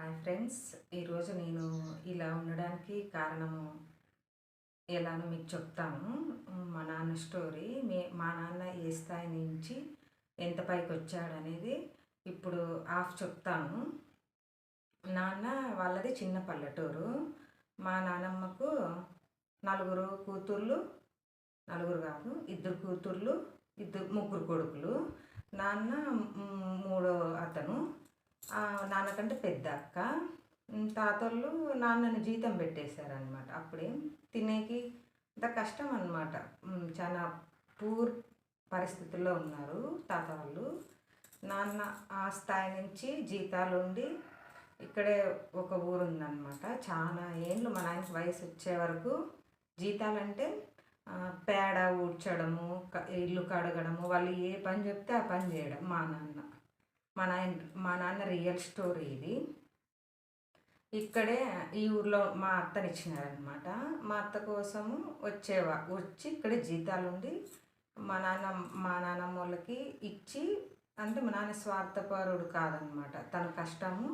Hi friends ఈరోజు నేను ఇలా ఉండడానికి కారణము ఎలానో మీకు చెప్తాను. మా నాన్న స్టోరీ మీ మా నాన్న ఏ స్థాయి నుంచి ఎంత పైకి వచ్చాడనేది ఇప్పుడు ఆఫ్ చెప్తాను. నాన్న వాళ్ళది చిన్న పల్లెటూరు. మా నానమ్మకు నలుగురు కూతుర్లు నలుగురు కాదు ఇద్దరు కూతుర్లు ఇద్దరు ముగ్గురు కొడుకులు. నాన్న మూడో అతను. నాన్నకంటే పెద్ద అక్క. మ్, తాతోళ్ళు నాన్నని జీతం పెట్టేశారనమాట అప్పుడేం తినేకి అంత కష్టం అనమాట చాలా పూర్ పరిస్థితుల్లో ఉన్నారు తాత వాళ్ళు. నాన్న ఆ స్థాయి నుంచి జీతాలు ఉండి ఇక్కడే ఒక ఊరు ఉందన్నమాట చాలా ఏళ్ళు మా నాయనకి వయసు వచ్చే వరకు జీతాలంటే పేడ ఊడ్చడము ఇల్లు కడగడము వాళ్ళు ఏ పని చెప్తే ఆ పని చేయడం మా నాన్న. మా నాయన మా నాన్న రియల్ స్టోరీ ఇది. ఇక్కడే ఈ ఊర్లో మా అత్తని ఇచ్చినారనమాట మా అత్త కోసము వచ్చేవా వచ్చి ఇక్కడే జీతాలు ఉండి మా నాన్న మా నాన్నమ్మ వాళ్ళకి ఇచ్చి అంటే మా నాన్న స్వార్థపరుడు కాదనమాట. తన కష్టము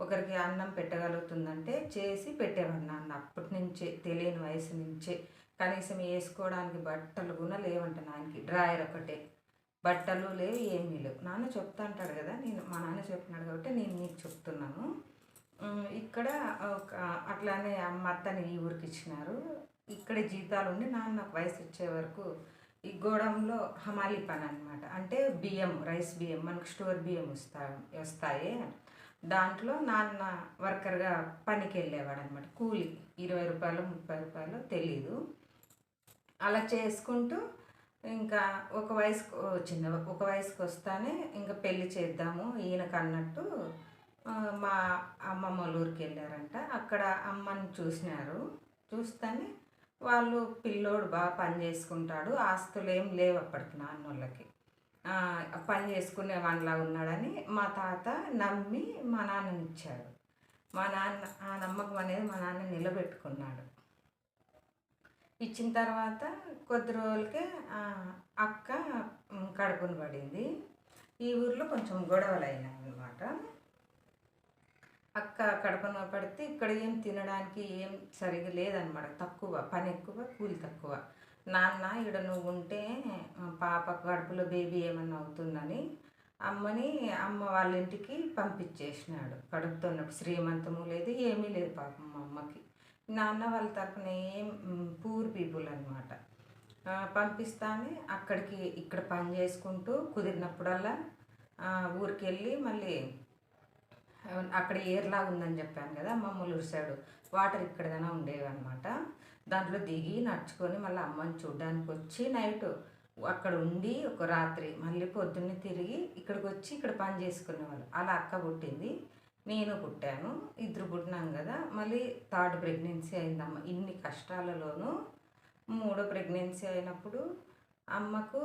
ఒకరికి అన్నం పెట్టగలుగుతుందంటే చేసి పెట్టేవాడు నాన్న. అప్పటి నుంచే తెలియని వయసు నుంచే కనీసం వేసుకోవడానికి బట్టలు కూడా లేవంట నాన్నకి. డ్రాయర్ ఒకటే. బట్టలు లేవు ఏమీ లేవు నాన్న చెప్తా అంటాడు కదా నేను మా నాన్న చెప్తున్నాడు కాబట్టి నేను మీకు చెప్తున్నాను. ఇక్కడ ఒక అట్లానే అమ్మ అత్తని ఈ ఊరికి ఇచ్చినారు. ఇక్కడ జీతాలు ఉండి నాన్న నాకు వయసు వచ్చే వరకు ఈ గోడంలో హమాలి పని అనమాట అంటే బియ్యం రైస్ బియ్యం మనకు స్టోర్ బియ్యం వస్తా వస్తాయి. దాంట్లో నాన్న వర్కర్గా పనికి వెళ్ళేవాడు అనమాట కూలి ఇరవై రూపాయలు ముప్పై రూపాయలు తెలీదు. అలా చేసుకుంటూ ఇంకా ఒక వయసుకు చిన్న ఒక వయసుకు వస్తానే ఇంకా పెళ్ళి చేద్దాము ఈయనకు అన్నట్టు మా అమ్మమ్మ ఊరికి వెళ్ళారంట అక్కడ అమ్మని చూసినారు. చూస్తేనే వాళ్ళు పిల్లోడు బాగా పని చేసుకుంటాడు. ఆస్తులు ఏం లేవు అప్పటికి నాన్నోళ్ళకి. పని చేసుకునే వాళ్ళలా ఉన్నాడని మా తాత నమ్మి మా నాన్నని ఇచ్చాడు మా నాన్న ఆ నమ్మకం అనేది మా నాన్న నిలబెట్టుకున్నాడు. ఇచ్చిన తర్వాత కొద్ది రోజులకే అక్క కడుపును కడుపున పడింది. ఈ ఊర్లో కొంచెం గొడవలు అయినాయి అనమాట అక్క కడుపున పడితే ఇక్కడ ఏం తినడానికి ఏం సరిగా లేదనమాట తక్కువ పని ఎక్కువ కూలి తక్కువ. నాన్న ఇక్కడ నువ్వు ఉంటే పాప కడుపులో బేబీ ఏమన్నా అవుతుందని అమ్మని అమ్మ వాళ్ళ ఇంటికి పంపించేసినాడు. కడుపుతో ఉన్నప్పుడు శ్రీమంతము లేదు ఏమీ లేదు పాపం మా అమ్మకి. నాన్న వాళ్ళ తరఫున ఏం పూర్ పీపుల్ అనమాట పంపిస్తానే అక్కడికి ఇక్కడ పని చేసుకుంటూ కుదిరినప్పుడల్లా ఊరికి వెళ్ళి మళ్ళీ అక్కడ ఏర్లా ఉందని చెప్పాను కదా మమ్మల్ని సైడు వాటర్ ఇక్కడదైనా ఉండేవి అనమాట దాంట్లో దిగి నడుచుకొని మళ్ళీ అమ్మని చూడడానికి వచ్చి నైట్ అక్కడ ఉండి ఒక రాత్రి మళ్ళీ పొద్దున్నే తిరిగి ఇక్కడికి వచ్చి ఇక్కడ పని చేసుకునేవాళ్ళు. అలా అక్క పుట్టింది. నేను పుట్టాను ఇద్దరు పుట్టినాం కదా. మళ్ళీ థర్డ్ ప్రెగ్నెన్సీ అయిందమ్మ. ఇన్ని కష్టాలలోనూ మూడో ప్రెగ్నెన్సీ అయినప్పుడు అమ్మకు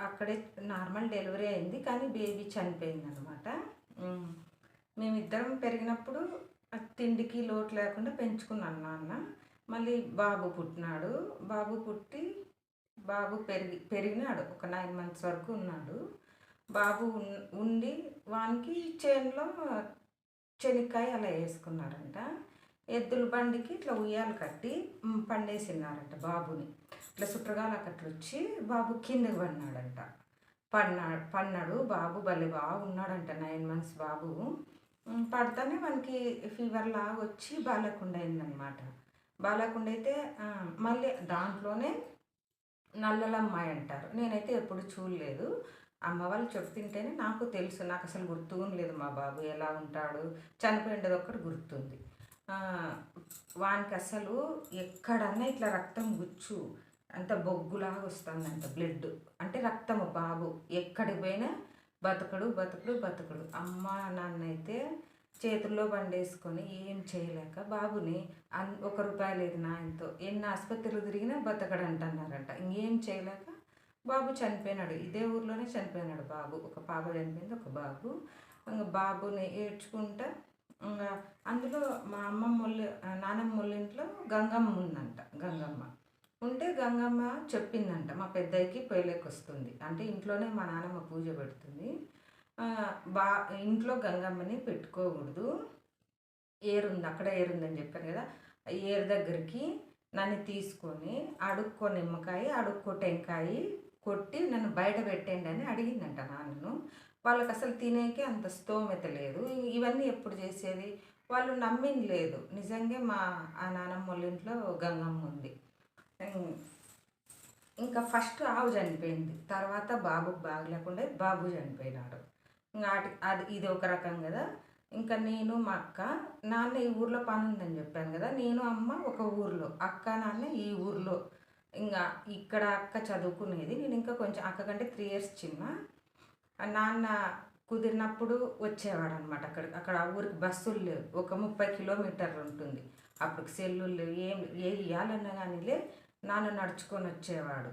అక్కడే నార్మల్ డెలివరీ అయింది కానీ బేబీ చనిపోయింది అనమాట మేమిద్దరం పెరిగినప్పుడు తిండికి లోటు లేకుండా పెంచుకున్నాను నాన్న. మళ్ళీ బాబు పుట్టినాడు. బాబు పుట్టి బాబు పెరిగి పెరిగినాడు. ఒక నైన్ మంత్స్ వరకు ఉన్నాడు. బాబు ఉండి వానికి చేనులో చెనిక్కాయ అలా వేసుకున్నారంట. ఎద్దుల బండికి ఇట్లా ఉయ్యాలు కట్టి పండేసినారంట బాబుని. ఇట్లా సుట్రగాలకు అట్లా వచ్చి బాబు కిందకి పడినాడంట. పడినాడు పడినాడు బాబు భలే బాగున్నాడంట నైన్ మంత్స్ బాబు. పడితేనే మనకి ఫీవర్ లాగా వచ్చి బాలకుండా అయిందనమాట. బాలకుండా అయితే మళ్ళీ దాంట్లోనే నల్లలమ్మాయి అంటారు. నేనైతే ఎప్పుడు చూడలేదు. అమ్మ వాళ్ళు చెప్తుంటేనే నాకు తెలుసు నాకు అసలు గుర్తుగా లేదు మా బాబు ఎలా ఉంటాడు. చనిపోయిండేది ఒక్కటి గుర్తుంది. వానికి అసలు ఎక్కడన్నా ఇట్లా రక్తం గుచ్చు అంత బొగ్గులాగా వస్తుందంట బ్లడ్. అంటే రక్తము బాబు. ఎక్కడికి పోయినా బతకడు బతకడు బతకడు. అమ్మ నాన్న అయితే చేతుల్లో బండేసుకొని ఏం చేయలేక బాబుని అన్ ఒక రూపాయి లేదు నాయనతో. ఎన్ని ఆసుపత్రులు తిరిగినా బతకడంటన్నారంట. ఇంకేం చేయలేక బాబు చనిపోయినాడు. ఇదే ఊర్లోనే చనిపోయినాడు బాబు. ఒక పాప చనిపోయింది ఒక బాబు. ఇంకా బాబుని ఏడ్చుకుంటా ఇంకా అందులో మా అమ్మమ్మ వాళ్ళ నానమ్మ వాళ్ళ ఇంట్లో గంగమ్మ ఉందంట గంగమ్మ. ఉంటే గంగమ్మ చెప్పిందంట మా పెద్దయ్యకి పొయ్యిలోకి వస్తుంది. అంటే ఇంట్లోనే మా నానమ్మ పూజ పెడుతుంది. బా ఇంట్లో గంగమ్మని పెట్టుకోకూడదు. ఏరుంది అక్కడ ఏరుందని చెప్పాను కదా. ఆ ఏరు దగ్గరికి నన్ను తీసుకొని అడుక్కో నిమ్మకాయ అడుక్కో టెంకాయ కొట్టి నన్ను బయట పెట్టండి అని అడిగిందంట నాన్నను. వాళ్ళకి అసలు తినేకి అంత స్తోమత లేదు. ఇవన్నీ ఎప్పుడు చేసేది? వాళ్ళు నమ్మింది లేదు. నిజంగా మా ఆ నానమ్మ వాళ్ళ ఇంట్లో గంగమ్మ ఉంది. ఇంకా ఫస్ట్ ఆవు చనిపోయింది. తర్వాత బాబు బాగలేకుండా బాబు చనిపోయినాడు. ఇంకా అది ఇది ఒక రకం కదా. ఇంకా నేను మా అక్క నాన్న ఈ ఊర్లో పని ఉందని చెప్పాను కదా. నేను అమ్మ ఒక ఊర్లో అక్క నాన్న ఈ ఊర్లో. ఇంకా ఇక్కడ అక్క చదువుకునేది. నేను ఇంకా కొంచెం అక్క కంటే త్రీ ఇయర్స్ చిన్న. నాన్న కుదిరినప్పుడు వచ్చేవాడు అనమాట అక్కడ. అక్కడ ఆ ఊరికి బస్సులు లేవు. ఒక ముప్పై కిలోమీటర్లు ఉంటుంది. అప్పుడు సెల్లులు లేవు. ఏం ఏ ఇవ్వాలన్నా కానీలే నాన్న నడుచుకొని వచ్చేవాడు.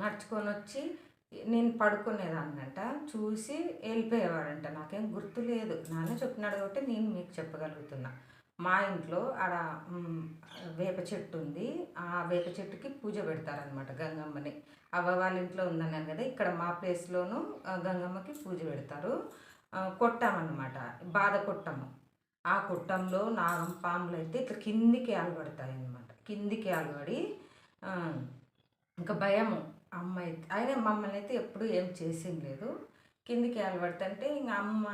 నడుచుకొని వచ్చి నేను పడుకునేదాన్నంట. చూసి వెళ్ళిపోయేవాడంట. నాకేం గుర్తు లేదు. నాన్న చెప్పినాడు కాబట్టి నేను మీకు చెప్పగలుగుతున్నా. మా ఇంట్లో ఆడ వేప చెట్టు ఉంది. ఆ వేప చెట్టుకి పూజ పెడతారనమాట గంగమ్మని. అవ్వ వాళ్ళ ఇంట్లో ఉందన్నాను కదా ఇక్కడ మా ప్లేస్లోనూ గంగమ్మకి పూజ పెడతారు. కొట్టామన్నమాట బాధ కొట్టము. ఆ కొట్టంలో నాగం పాములు అయితే ఇట్లా కిందికి ఆలబడతాయి అనమాట కిందికి ఆలబడి ఇంకా భయము. అమ్మ అయితే అయినా మమ్మల్ని అయితే ఎప్పుడు ఏం చేసింది లేదు. కిందికి ఆలబడుతుంటే ఇంకా అమ్మ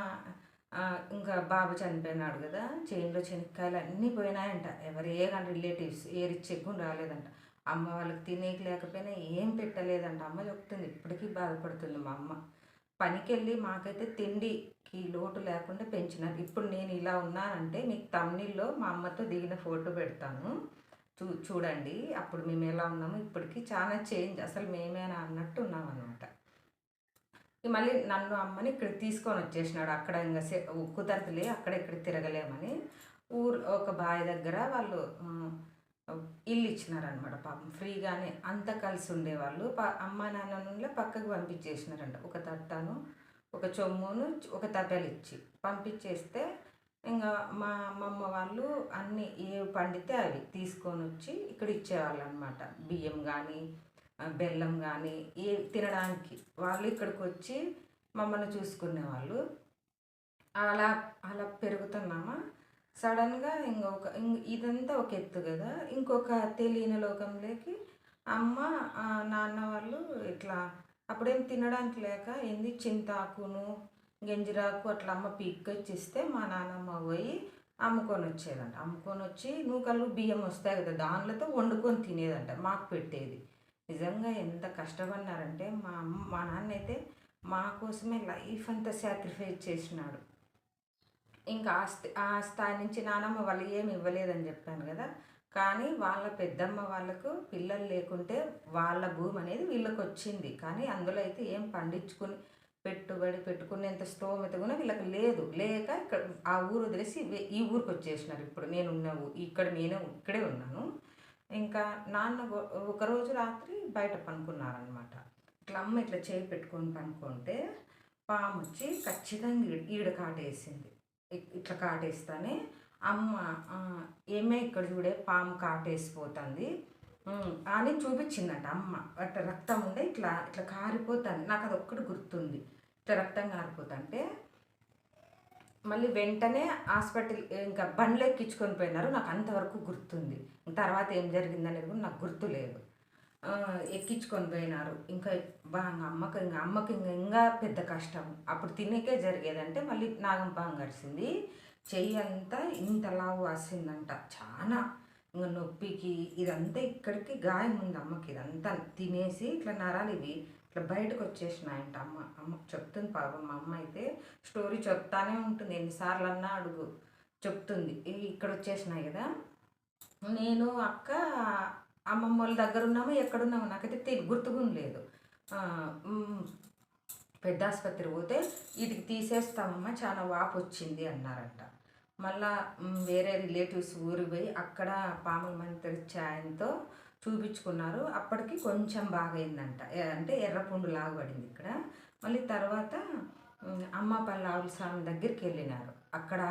ఇంకా బాబు చనిపోయినాడు కదా చేనులో శనక్కాయలు అన్నీ పోయినాయంట. ఎవరు ఏ రిలేటివ్స్ ఏరిచ్చి ఎక్కువ రాలేదంట. అమ్మ వాళ్ళకి తినేకి లేకపోయినా ఏం పెట్టలేదంట. అమ్మ చెప్తుంది ఇప్పటికీ బాధపడుతుంది మా అమ్మ. పనికి వెళ్ళి మాకైతే తిండికి లోటు లేకుండా పెంచినారు. ఇప్పుడు నేను ఇలా ఉన్నానంటే మీకు తమ్నిల్లో మా అమ్మతో దిగిన ఫోటో పెడతాను. చూ చూడండి. అప్పుడు మేము ఎలా ఉన్నాము ఇప్పటికీ చాలా చేంజ్. అసలు మేమేనా అన్నట్టు ఉన్నాం అనమాట మళ్ళీ నన్ను అమ్మని ఇక్కడ తీసుకొని వచ్చేసినాడు. అక్కడ ఇంకా కుదరదులే అక్కడ ఇక్కడ తిరగలేమని. ఊరు ఒక బావి దగ్గర వాళ్ళు ఇల్లు ఇచ్చినారనమాట పాపం. ఫ్రీగానే అంతా కలిసి ఉండేవాళ్ళు. ప అమ్మ నాన్న నుండి పక్కకు పంపించేసినారంట. ఒక తట్టను ఒక చొమ్మును ఒక తపెలు ఇచ్చి. పంపించేస్తే ఇంకా మా అమ్మమ్మ వాళ్ళు అన్నీ ఏ పండితే అవి తీసుకొని వచ్చి ఇక్కడ ఇచ్చేవాళ్ళు అనమాట బియ్యం కానీ బెల్లం కానీ ఏ తినడానికి వాళ్ళు ఇక్కడికి వచ్చి మమ్మల్ని చూసుకునేవాళ్ళు. అలా అలా పెరుగుతున్నామా? సడన్గా ఇంకొక ఇం- ఇదంతా ఒక ఎత్తు కదా? ఇంకొక తెలియని లోకంలోకి అమ్మ నాన్న వాళ్ళు ఇట్లా అప్పుడేం తినడానికి లేక ఏంది చింతాకును గంజిరాకు అట్లా అమ్మ పీక్కొచ్చిస్తే మా నాన్నమ్మ పోయి అమ్ముకొని వచ్చేదంట అమ్ముకొని వచ్చి నూకలు బియ్యం వస్తాయి కదా దానిలతో వండుకొని తినేదంట మాకు పెట్టేది. నిజంగా ఎంత కష్టపడినారంటే మా అమ్మ మా నాన్న అయితే మా కోసమే లైఫ్ అంతా సాక్రిఫైస్ చేసినాడు. ఇంకా ఆ స్థి- ఆ స్థాయి నుంచి నానమ్మ వాళ్ళు ఏమి ఇవ్వలేదని చెప్పాను కదా. కానీ వాళ్ళ పెద్దమ్మ వాళ్ళకు పిల్లలు లేకుంటే వాళ్ళ భూమి అనేది వీళ్ళకి వచ్చింది. కానీ అందులో అయితే ఏం పండించుకుని పెట్టుబడి పెట్టుకునేంత స్తోమత కూడా వీళ్ళకి లేదు. లేక ఇక్కడ ఆ ఊరు వదిలేసి ఈ ఊరికి వచ్చేసినారు. ఇప్పుడు నేను ఉన్న ఇక్కడ నేను ఇక్కడే ఉన్నాను. ఇంకా నాన్న ఒక- ఒకరోజు రాత్రి బయట పనుకున్నారనమాట ఇట్లా అమ్మ ఇట్లా చేయి పెట్టుకొని పనుకుంటే పాము వచ్చి ఖచ్చితంగా ఈడ- ఈడ కాటేసింది. ఇట్లా కాటేస్తానే అమ్మ ఏమే ఇక్కడ చూడే పాము కాటేసిపోతుంది. అని చూపించిందంట అమ్మ. అట్లా రక్తం ఉండే ఇట్లా ఇట్లా కారిపోతుంది. నాకు అది ఒక్కటి గుర్తుంది. ఇట్లా రక్తం కారిపోతుంటే మళ్ళీ వెంటనే హాస్పిటల్ ఇంకా బండ్లు ఎక్కించుకొని పోయినారు. నాకు అంతవరకు గుర్తుంది. తర్వాత ఏం జరిగిందనేది కూడా నాకు గుర్తు లేదు. ఎక్కించుకొని పోయినారు. ఇంకా బాగా అమ్మకి ఇంకా అమ్మకి ఇంకా ఇంకా పెద్ద కష్టం. అప్పుడు తినేకే జరిగేదంటే మళ్ళీ నాగం బాగా గడిచింది చెయ్యి అంతా ఇంతలా వాసిందంట చాలా ఇంకా నొప్పికి ఇదంతా ఇక్కడికి గాయం ఉంది అమ్మకి. ఇదంతా తినేసి ఇట్లా నరాలు ఇవి ఇట్లా బయటకు వచ్చేసినాయంట అమ్మ. అమ్మకు చెప్తుంది పాపం మా అమ్మ అయితే స్టోరీ చెప్తానే ఉంటుంది. ఎన్నిసార్లు అన్నా అడుగు చెప్తుంది. ఇక్కడ వచ్చేసినాయి కదా. నేను అక్క అమ్మమ్మ వాళ్ళ దగ్గర ఉన్నాము? ఎక్కడున్నాము నాకైతే తెలి గుర్తుకుని లేదు. పెద్ద ఆసుపత్రి పోతే వీటికి తీసేస్తామమ్మా. చాలా వాపు వచ్చింది అన్నారంట. మళ్ళా వేరే రిలేటివ్స్ ఊరికి పోయి అక్కడ పాముల మంత్రి ఛాయంతో చూపించుకున్నారు. అప్పటికి కొంచెం బాగైందంట. అంటే ఎర్రపుండు లాగబడింది ఇక్కడ. మళ్ళీ తర్వాత అమ్మపల్లి ఆవుల స్వామి దగ్గరికి వెళ్ళినారు. అక్కడ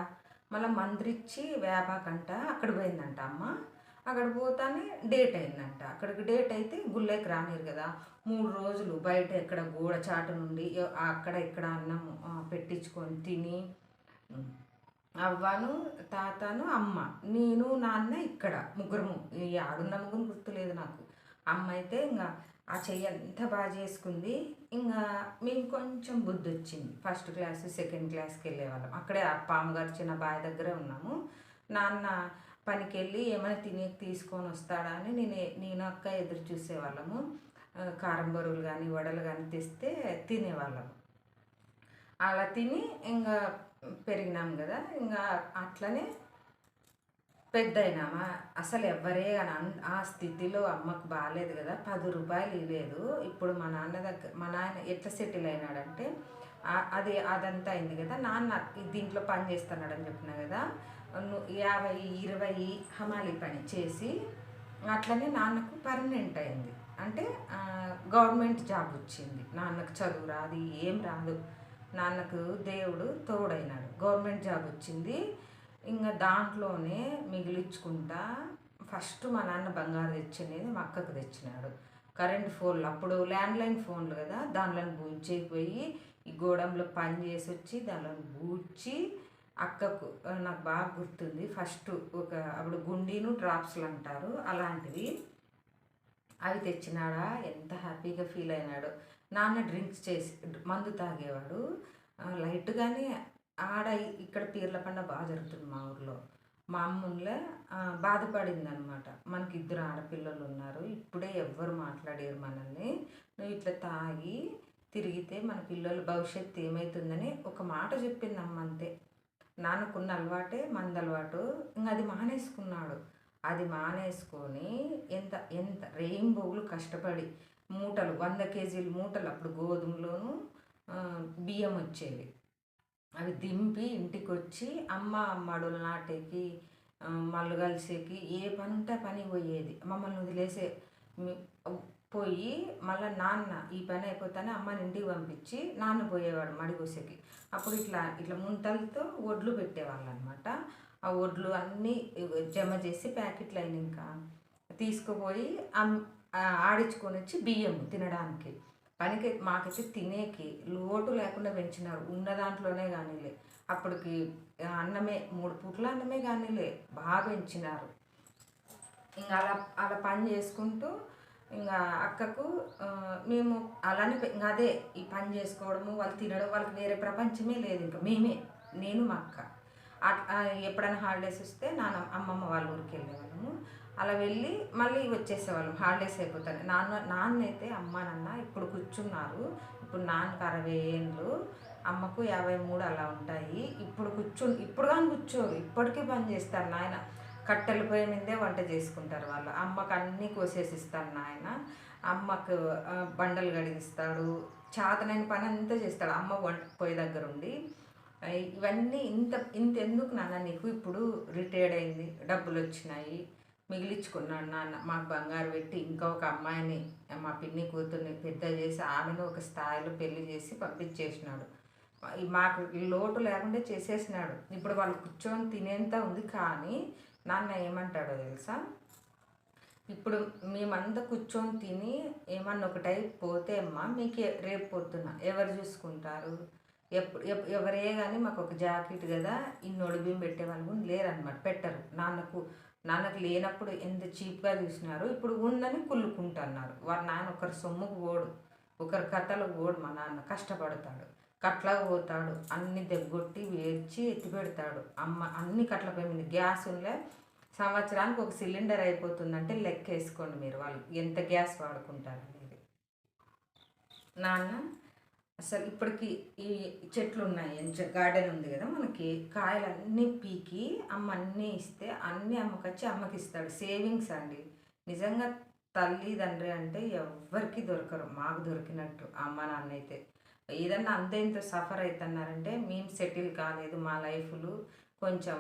మళ్ళీ మంత్రిచ్చి వేపాకంట అక్కడ పోయిందంట అమ్మ. అక్కడ పోతానే డేట్ అయిందంట. అక్కడికి డేట్ అయితే గుళ్ళకి రానిరు కదా. మూడు రోజులు బయట ఎక్కడ గోడ చాటు నుండి అక్కడ ఇక్కడ అన్నం పెట్టించుకొని తిని అవ్వను తాతను అమ్మ. నేను నాన్న ఇక్కడ ముగ్గురము. ఈ ఆడున్న ముగ్గురు గుర్తులేదు నాకు. అమ్మ అయితే ఇంకా ఆ చెయ్యి ఎంత బాగా చేసుకుంది. ఇంకా మేము కొంచెం బుద్ధి వచ్చింది. ఫస్ట్ క్లాస్ సెకండ్ క్లాస్కి వెళ్ళేవాళ్ళం. అక్కడే ఆ పాము చిన్న బావి దగ్గరే ఉన్నాము. నాన్న పనికి వెళ్ళి ఏమైనా తినే తీసుకొని వస్తాడా అని నేను నేను అక్క ఎదురు చూసేవాళ్ళము. కారం బరువులు కానీ వడలు కానీ తెస్తే తినేవాళ్ళము. అలా తిని ఇంకా పెరిగినాం కదా ఇంకా అట్లనే పెద్దయినామా? అసలు ఎవ్వరే కానీ ఆ స్థితిలో అమ్మకు బాగాలేదు కదా పది రూపాయలు ఇవ్వలేదు. ఇప్పుడు మా నాన్న దగ్గర మా నాన్న ఎట్లా సెటిల్ అయినాడంటే అది అదంతా అయింది కదా నాన్న దీంట్లో పని చేస్తున్నాడని చెప్పిన కదా యాభై ఇరవై హమాలి పని చేసి అట్లనే నాన్నకు పర్మనెంట్ అయింది. అంటే గవర్నమెంట్ జాబ్ వచ్చింది. నాన్నకు చదువు రాదు ఏం రాదు. నాన్నకు దేవుడు తోడైనాడు. గవర్నమెంట్ జాబ్ వచ్చింది. ఇంకా దాంట్లోనే మిగిలించుకుంటా ఫస్ట్ మా నాన్న బంగారు తెచ్చినది మా అక్కకు తెచ్చినాడు. కరెంట్ ఫోన్లు అప్పుడు ల్యాండ్లైన్ ఫోన్లు కదా దానిలో బూంచేయిపోయి ఈ గోడంలో పని చేసి వచ్చి దానిలో బూడ్చి అక్కకు నాకు బాగా గుర్తుంది. ఫస్ట్ ఒక అప్పుడు గుండీను డ్రాప్స్లు అంటారు అలాంటివి. అవి తెచ్చినాడా? ఎంత హ్యాపీగా ఫీల్ అయినాడు. నాన్న డ్రింక్స్ చేసి మందు తాగేవాడు. లైట్గానే ఆడ ఇక్కడ పీర్ల పండుగ బాగా జరుగుతుంది మా ఊర్లో. మా అమ్మున్లే బాధపడింది అనమాట మనకి ఇద్దరు ఆడపిల్లలు ఉన్నారు ఇప్పుడే ఎవ్వరు మాట్లాడారు మనల్ని. నువ్వు ఇట్లా తాగి తిరిగితే మన పిల్లల భవిష్యత్తు ఏమవుతుందని ఒక మాట చెప్పింది అమ్మ అంతే. నాన్నకున్న అలవాటే మందలవాటు. అలవాటు ఇంకా అది మానేసుకున్నాడు. అది మానేసుకొని ఎంత ఎంత రెయిన్బోలు కష్టపడి మూటలు వంద కేజీలు మూటలు అప్పుడు గోధుమలోను బియ్యం వచ్చేవి. అవి దింపి ఇంటికి వచ్చి అమ్మ మడులు నాటేకి మళ్ళు కలిసేకి ఏ పని ఉంటే పని పోయేది. మమ్మల్ని వదిలేసే పోయి మళ్ళీ నాన్న ఈ పని అయిపోతానే అమ్మని ఇంటికి పంపించి నాన్న పోయేవాడు మడిగోసేకి. అప్పుడు ఇట్లా ఇట్లా ముంటలతో ఒడ్లు పెట్టేవాళ్ళు అనమాట ఆ వడ్లు అన్నీ జమ చేసి ప్యాకెట్లు ఇంకా తీసుకుపోయి ఆడించుకొని వచ్చి బియ్యం తినడానికి. పనికి మాకైతే తినేకి లోటు లేకుండా పెంచినారు. ఉన్న దాంట్లోనే కానీలే. అప్పటికి అన్నమే మూడు పూట్ల అన్నమే కానీలే. బాగా పెంచినారు. ఇంకా అలా అలా పని చేసుకుంటూ ఇంకా అక్కకు మేము అలానే ఇంకా అదే ఈ పని చేసుకోవడము వాళ్ళు తినడం వాళ్ళకి వేరే ప్రపంచమే లేదు. ఇంకా మేమే నేను మా అక్క. ఎప్పుడైనా హాలిడేస్ వస్తే నాన్న అమ్మమ్మ వాళ్ళ ఊరికి వెళ్ళేవాళ్ళము. అలా వెళ్ళి మళ్ళీ వచ్చేసేవాళ్ళం. హాలిడేస్ అయిపోతాను. నాన్న నాన్న అయితే అమ్మ నాన్న ఇప్పుడు కూర్చున్నారు. ఇప్పుడు నాన్నకు అరవై ఏళ్ళు. అమ్మకు యాభై మూడు అలా ఉంటాయి. ఇప్పుడు కూర్చు ఇప్పుడు కానీ కూర్చోరు. ఇప్పటికీ పని చేస్తారు నాయన. కట్టెల పొయ్యి మీదే వంట చేసుకుంటారు వాళ్ళు. అమ్మకు అన్నీ కోసేసి ఇస్తారు నాయన. అమ్మకు బండలు కడిగిస్తాడు. చాతనైన పని అంతా చేస్తాడు. అమ్మ వంట పొయ్యి దగ్గర ఉండి ఇవన్నీ ఇంత ఇంత ఎందుకు నాన్న నీకు ఇప్పుడు రిటైర్డ్ అయింది డబ్బులు వచ్చినాయి మిగిలించుకున్నాడు నాన్న మాకు బంగారు పెట్టి ఇంకా ఒక అమ్మాయిని మా పిన్ని కూతుర్ని పెద్ద చేసి ఆమెను ఒక స్థాయిలో పెళ్ళి చేసి పంపించేసినాడు. మాకు లోటు లేకుండా చేసేసినాడు. ఇప్పుడు వాళ్ళు కూర్చొని తినేంత ఉంది కానీ నాన్న ఏమంటాడో తెలుసా? ఇప్పుడు మేమంతా కూర్చొని తిని ఏమన్నా ఒకటై పోతే అమ్మా మీకు రేపు పొద్దున ఎవరు చూసుకుంటారు? ఎప్పుడు ఎవరే కానీ మాకు ఒక జాకెట్ కదా ఇన్నోడు బియ్యం పెట్టే వాళ్ళు కూడా లేరనమాట పెట్టరు. నాన్నకు నాన్నకు లేనప్పుడు ఎంత చీప్గా చూసినారు ఇప్పుడు ఉందని కుళ్ళుకుంటున్నారు. వారు నాన్న ఒకరి సొమ్ముకు ఓడు ఒకరి కథలు ఓడు మా నాన్న కష్టపడతాడు. కట్లకు పోతాడు అన్ని దెగ్గొట్టి వేర్చి ఎత్తి పెడతాడు. అమ్మ అన్ని కట్ల పోయింది గ్యాస్ ఉండే సంవత్సరానికి ఒక సిలిండర్ అయిపోతుందంటే లెక్క వేసుకోండి మీరు వాళ్ళు ఎంత గ్యాస్ వాడుకుంటారు అనేది నాన్న? అసలు ఇప్పటికి ఈ చెట్లు ఉన్నాయి గార్డెన్ ఉంది కదా మనకి. కాయలు అన్నీ పీకి అమ్మ అన్నీ ఇస్తే అన్నీ అమ్మకొచ్చి అమ్మకి ఇస్తాడు. సేవింగ్స్ అండి. నిజంగా తల్లి తండ్రి అంటే ఎవరికి దొరకరు. మాకు దొరికినట్టు. అమ్మ నాన్న అయితే ఏదన్నా అంతే ఇంత సఫర్ అవుతున్నారంటే మేము సెటిల్ కాలేదు మా లైఫ్లు. కొంచెం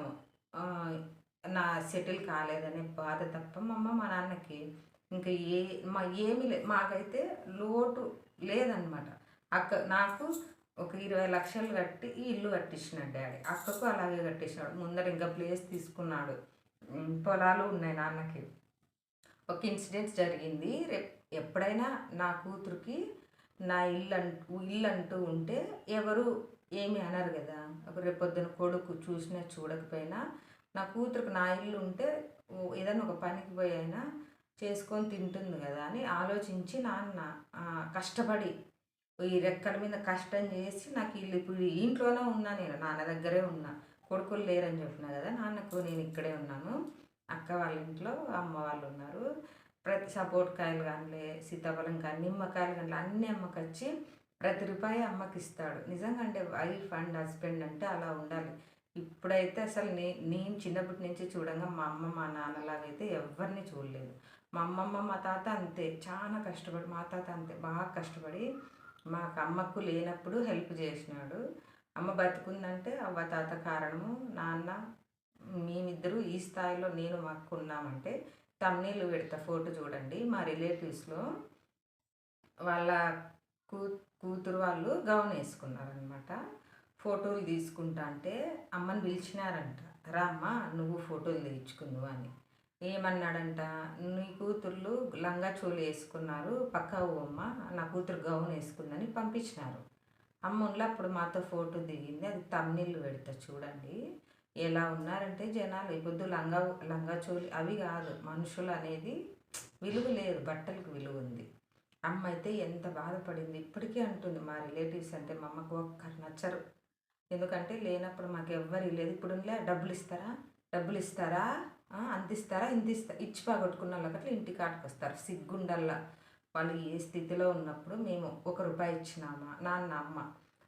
నా సెటిల్ కాలేదనే బాధ తప్ప మా అమ్మ మా నాన్నకి. ఇంకా ఏ మా ఏమీ లేదు. మాకైతే లోటు లేదనమాట అక్క నాకు ఒక ఇరవై లక్షలు కట్టి ఈ ఇల్లు కట్టించినాడు డాడీ. అక్కకు అలాగే కట్టించినాడు ముందర ఇంకా ప్లేస్ తీసుకున్నాడు. పొలాలు ఉన్నాయి నాన్నకి. ఒక ఇన్సిడెంట్ జరిగింది. రేపు ఎప్పుడైనా నా కూతురికి నా ఇల్లు అంటూ ఇల్లు అంటూ ఉంటే ఎవరు ఏమి అనరు కదా. ఒక రేపొద్దున కొడుకు చూసినా చూడకపోయినా నా కూతురికి నా ఇల్లు ఉంటే ఏదైనా ఒక పనికి పోయి అయినా చేసుకొని తింటుంది కదా అని ఆలోచించి నాన్న కష్టపడి ఈ రెక్కల మీద కష్టం చేసి నాకు వీళ్ళు ఇప్పుడు ఇంట్లోనే ఉన్నా నేను నాన్న దగ్గరే ఉన్నా. కొడుకులు లేరని చెప్పిన కదా నాన్నకు నేను ఇక్కడే ఉన్నాను. అక్క వాళ్ళ ఇంట్లో అమ్మ వాళ్ళు ఉన్నారు. ప్రతి సపోర్ట్ కాయలు కానీ సీతాఫలం కానీ నిమ్మకాయలు కానీ అన్ని అమ్మకొచ్చి ప్రతి రూపాయి అమ్మకి ఇస్తాడు. నిజంగా అంటే వైఫ్ అండ్ హస్బెండ్ అంటే అలా ఉండాలి. ఇప్పుడైతే అసలు నే నేను చిన్నప్పటి నుంచి చూడంగా మా అమ్మ మా నాన్నలాగైతే ఎవరిని చూడలేదు. మా అమ్మమ్మ మా తాత అంతే. చాలా కష్టపడి మా తాత అంతే. బాగా కష్టపడి మాకు అమ్మకు లేనప్పుడు హెల్ప్ చేసినాడు. అమ్మ బతుకుందంటే అవ్వ తాత కారణము నాన్న మేమిద్దరూ ఈ స్థాయిలో నేను మాకు ఉన్నామంటే తమ్నీళ్ళు పెడతా ఫోటో చూడండి. మా రిలేటివ్స్లో వాళ్ళ కూ కూతురు వాళ్ళు గౌన్ వేసుకున్నారనమాట ఫోటోలు తీసుకుంటా అంటే అమ్మని పిలిచినారంట. రామ్మ నువ్వు ఫోటోలు తెచ్చుకుందు అని. ఏమన్నాడంట? నీ కూతుర్లు లంగా చోలు వేసుకున్నారు. పక్క అమ్మ. నా కూతురు గౌన్ వేసుకుందని పంపించినారు. అమ్మ అప్పుడు మాతో ఫోటో దిగింది. అది తమ్మిళ్ళు పెడతా చూడండి. ఎలా ఉన్నారంటే జనాలు. పొద్దు లంగా లంగా చోలి అవి కాదు. మనుషులు అనేది విలువ లేదు. బట్టలకు విలువ ఉంది. అమ్మ అయితే ఎంత బాధపడింది. ఇప్పటికీ అంటుంది మా రిలేటివ్స్ అంటే మా అమ్మకు ఒక్కరు నచ్చరు. ఎందుకంటే లేనప్పుడు మాకు ఎవ్వరు లేదు ఇప్పుడు డబ్బులు ఇస్తారా? డబ్బులు ఇస్తారా అందిస్తారా? ఇంత ఇస్తా ఇచ్చి బాగొట్టుకున్న వాళ్ళకి అట్లా కాటకు వస్తారు సిగ్గుండల్లా. వాళ్ళు ఏ స్థితిలో ఉన్నప్పుడు మేము ఒక రూపాయి ఇచ్చినామా? నాన్న అమ్మ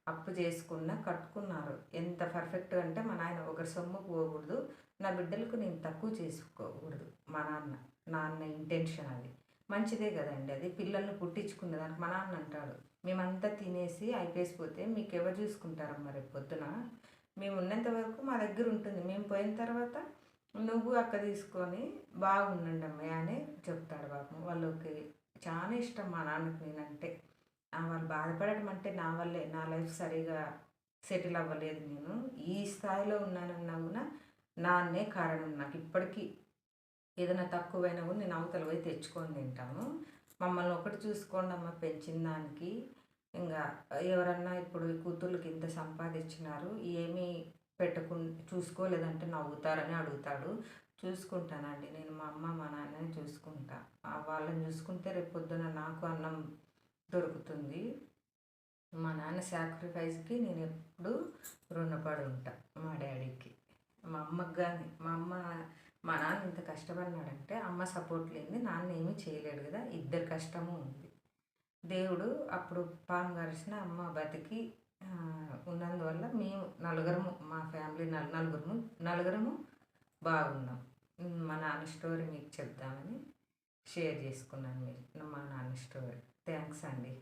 అప్పు చేసుకున్న కట్టుకున్నారు. ఎంత పర్ఫెక్ట్ అంటే మా నాయన ఒకరి సొమ్ము పోకూడదు. నా బిడ్డలకు నేను తక్కువ చేసుకోకూడదు. మా నాన్న నాన్న ఇంటెన్షన్ అది. మంచిదే కదండి అది. పిల్లల్ని పుట్టించుకున్న దానికి మా నాన్న అంటాడు. మేమంతా తినేసి అయిపోయిపోతే మీకు ఎవరు చూసుకుంటారమ్మా రేపు పొద్దున? మేము ఉన్నంత వరకు మా దగ్గర ఉంటుంది. మేము పోయిన తర్వాత నువ్వు అక్క తీసుకొని బాగుండండి అమ్మాయి అని చెప్తాడు బాబు వాళ్ళకి చాలా ఇష్టం మా నాన్నకి నేనంటే. వాళ్ళు బాధపడటం అంటే నా వల్లే నా లైఫ్ సరిగా సెటిల్ అవ్వలేదు నేను. ఈ స్థాయిలో ఉన్నానన్నా కూడా నాన్నే కారణం నాకు. ఇప్పటికీ ఏదైనా తక్కువైనా కూడా నేను అవతల పోయి తెచ్చుకొని తింటాను. మమ్మల్ని ఒకటి చూసుకోండి అమ్మ పెంచిన దానికి. ఇంకా ఎవరన్నా ఇప్పుడు కూతుళ్ళకి ఇంత సంపాదించినారు ఏమీ పెట్టుకు చూసుకోలేదంటే నవ్వుతారని అడుగుతాడు. చూసుకుంటానండి. నేను మా అమ్మ మా నాన్నని చూసుకుంటా. వాళ్ళని చూసుకుంటే రేపు పొద్దున నాకు అన్నం దొరుకుతుంది. మా నాన్న సాక్రిఫైస్కి నేను ఎప్పుడు రుణపడి ఉంటా మా డాడీకి. మా అమ్మకి కానీ మా అమ్మ మా నాన్న ఇంత కష్టపడినాడంటే అమ్మ సపోర్ట్ లేని నాన్న ఏమీ చేయలేడు కదా. ఇద్దరు కష్టము ఉంది. దేవుడు అప్పుడు పాము గరిచిన అమ్మ బతికి ఉన్నందువల్ల మేము నలుగురము మా ఫ్యామిలీ నలుగురము నలుగురము బాగున్నాం. మా నాన్న స్టోరీ మీకు చెప్దామని షేర్ చేసుకున్నాను మీరు మా నాన్న స్టోరీ. థ్యాంక్స్ అండి.